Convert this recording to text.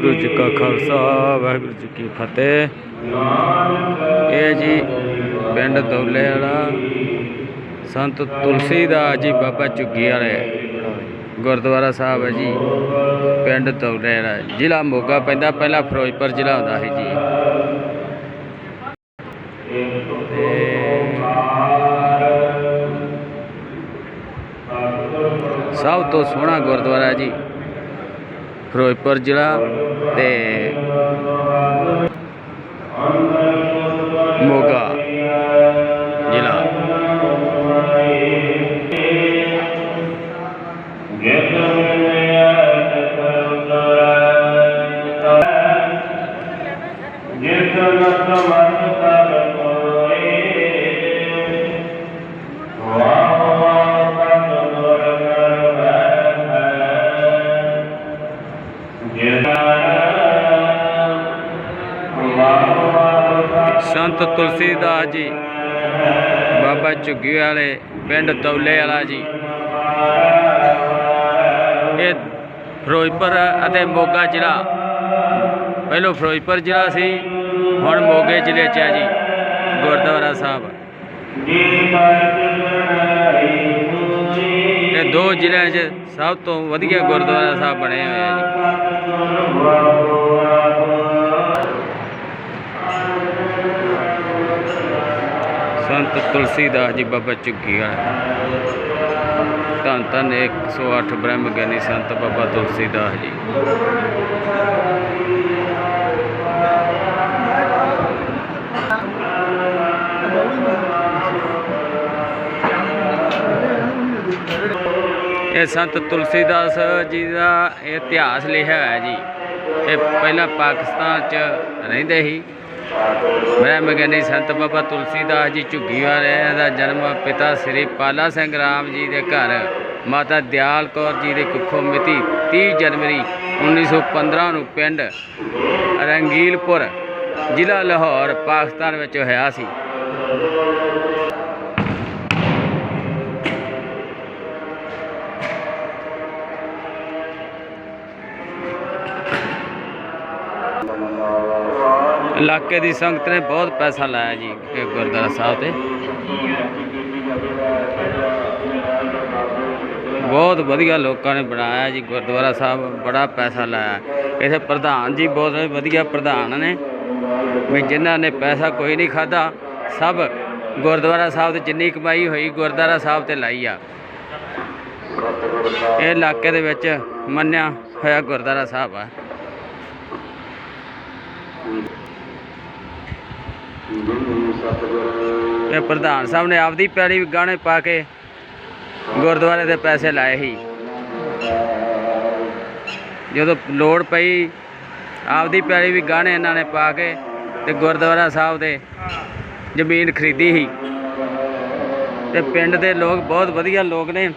ਗੁਰੂ ਜੀ ਕਾ ਖਾਲਸਾ, ਵਾਹਿਗੁਰੂ ਜੀ ਕੀ ਫਤਿਹ। ਇਹ ਜੀ ਪਿੰਡ ਦੌਲੇ ਵਾਲਾ ਸੰਤ ਤੁਲਸੀ ਦਾ ਜੀ ਬਾਬਾ ਝੁੱਗੀ ਵਾਲੇ ਗੁਰਦੁਆਰਾ ਸਾਹਿਬ ਹੈ ਜੀ, ਪਿੰਡ ਦੌਲੇ ਵਾਲਾ, ਜ਼ਿਲ੍ਹਾ ਮੋਗਾ ਪੈਂਦਾ, ਪਹਿਲਾਂ ਫਿਰੋਜ਼ਪੁਰ ਜ਼ਿਲ੍ਹਾ ਹੁੰਦਾ ਸੀ ਜੀ। ਸਭ ਤੋਂ ਸੋਹਣਾ ਗੁਰਦੁਆਰਾ ਜੀ। ਫਿਰੋਜ਼ਪੁਰ ਜ਼ਿਲ੍ਹਾ ਤੇ ਮੋਗਾ ਜ਼ਿਲ੍ਹਾ। ਜਿਸ ਨਤ ਸਤ ਸੰਤ ਤੁਲਸੀਦਾਸ ਜੀ, ਬਾਬਾ ਝੁੱਗੀ ਵਾਲੇ ਪਿੰਡ ਦੌਲੇ ਵਾਲਾ ਜੀ। ਇਹ ਫਿਰੋਜ਼ਪੁਰ ਅਤੇ ਮੋਗਾ ਜ਼ਿਲ੍ਹਾ। ਪਹਿਲੋਂ ਫਿਰੋਜ਼ਪੁਰ ਜ਼ਿਲ੍ਹਾ ਸੀ, ਹੁਣ ਮੋਗੇ ਜ਼ਿਲ੍ਹੇ 'ਚ ਹੈ ਜੀ, ਗੁਰਦੁਆਰਾ ਸਾਹਿਬ। ਇਹ ਦੋ ਜ਼ਿਲ੍ਹਿਆਂ 'ਚ ਸਭ ਤੋਂ ਵਧੀਆ ਗੁਰਦੁਆਰਾ ਸਾਹਿਬ ਬਣੇ ਹੋਏ ਆ ਜੀ। ਸੰਤ ਤੁਲਸੀਦਾਸ ਜੀ ਬਾਬਾ ਝੁੱਗੀ ਵਾਲਾ। ਧੰਨ ਧੰਨ 108 ਬ੍ਰਹਮ ਗਿਆਨੀ ਸੰਤ ਬਾਬਾ ਤੁਲਸੀਦਾਸ ਜੀ। ਇਹ ਸੰਤ ਤੁਲਸੀਦਾਸ ਜੀ ਦਾ ਇਤਿਹਾਸ ਲਿਖਿਆ ਹੋਇਆ ਜੀ। ਇਹ ਪਹਿਲਾਂ ਪਾਕਿਸਤਾਨ ਚ ਰਹਿੰਦੇ ਸੀ। ਬ੍ਰਹਮ ਗਿਆਨੀ ਸੰਤ ਬਾਬਾ ਤੁਲਸੀਦਾਸ ਜੀ ਝੁੱਗੀ ਵਾਲੇ ਦਾ ਜਨਮ ਪਿਤਾ ਸ੍ਰੀ ਪਾਲਾ ਸਿੰਘ ਰਾਮ ਜੀ ਦੇ ਘਰ, ਮਾਤਾ ਦਿਆਲ ਕੌਰ ਜੀ ਦੇ ਕੁੱਖੋਂ ਮਿਤੀ 30 ਜਨਵਰੀ 1915 ਨੂੰ ਪਿੰਡ ਰੰਗੀਲਪੁਰ, ਜ਼ਿਲ੍ਹਾ ਲਾਹੌਰ, ਪਾਕਿਸਤਾਨ ਵਿੱਚ ਹੋਇਆ ਸੀ। ਇਲਾਕੇ ਦੀ ਸੰਗਤ ਨੇ ਬਹੁਤ ਪੈਸਾ ਲਾਇਆ ਜੀ ਗੁਰਦੁਆਰਾ ਸਾਹਿਬ ਤੇ। ਬਹੁਤ ਵਧੀਆ ਲੋਕਾਂ ਨੇ ਬਣਾਇਆ ਜੀ ਗੁਰਦੁਆਰਾ ਸਾਹਿਬ, ਬੜਾ ਪੈਸਾ ਲਾਇਆ। ਇਥੇ ਪ੍ਰਧਾਨ ਜੀ ਬਹੁਤ ਵਧੀਆ ਪ੍ਰਧਾਨ ਨੇ, ਵੀ ਜਿਨ੍ਹਾਂ ਨੇ ਪੈਸਾ ਕੋਈ ਨਹੀਂ ਖਾਦਾ ਸਭ ਗੁਰਦੁਆਰਾ ਸਾਹਿਬ ਤੇ ਜਿੰਨੀ ਕਮਾਈ ਹੋਈ ਗੁਰਦੁਆਰਾ ਸਾਹਿਬ ਤੇ ਲਾਈ ਆ। ਇਹ ਇਲਾਕੇ ਦੇ ਵਿੱਚ ਮੰਨਿਆ ਹੋਇਆ ਗੁਰਦੁਆਰਾ ਸਾਹਿਬ ਆ। ਇਹ ਪ੍ਰਧਾਨ ਸਾਹਿਬ ਨੇ ਆਪਦੀ ਪੈੜੀ ਗਾਣੇ ਪਾ ਕੇ ਗੁਰਦੁਆਰੇ ਦੇ ਪੈਸੇ ਲਾਏ ਸੀ। ਜਦੋਂ ਲੋੜ ਪਈ, ਆਪਦੀ ਪੈੜੀ ਵੀ ਗਾਣੇ ਇਹਨਾਂ ਨੇ ਪਾ ਕੇ ਤੇ ਗੁਰਦੁਆਰਾ ਸਾਹਿਬ ਦੇ ਜ਼ਮੀਨ ਖਰੀਦੀ ਸੀ। ਤੇ ਪਿੰਡ ਦੇ ਲੋਕ ਬਹੁਤ ਵਧੀਆ ਲੋਕ ਨੇ।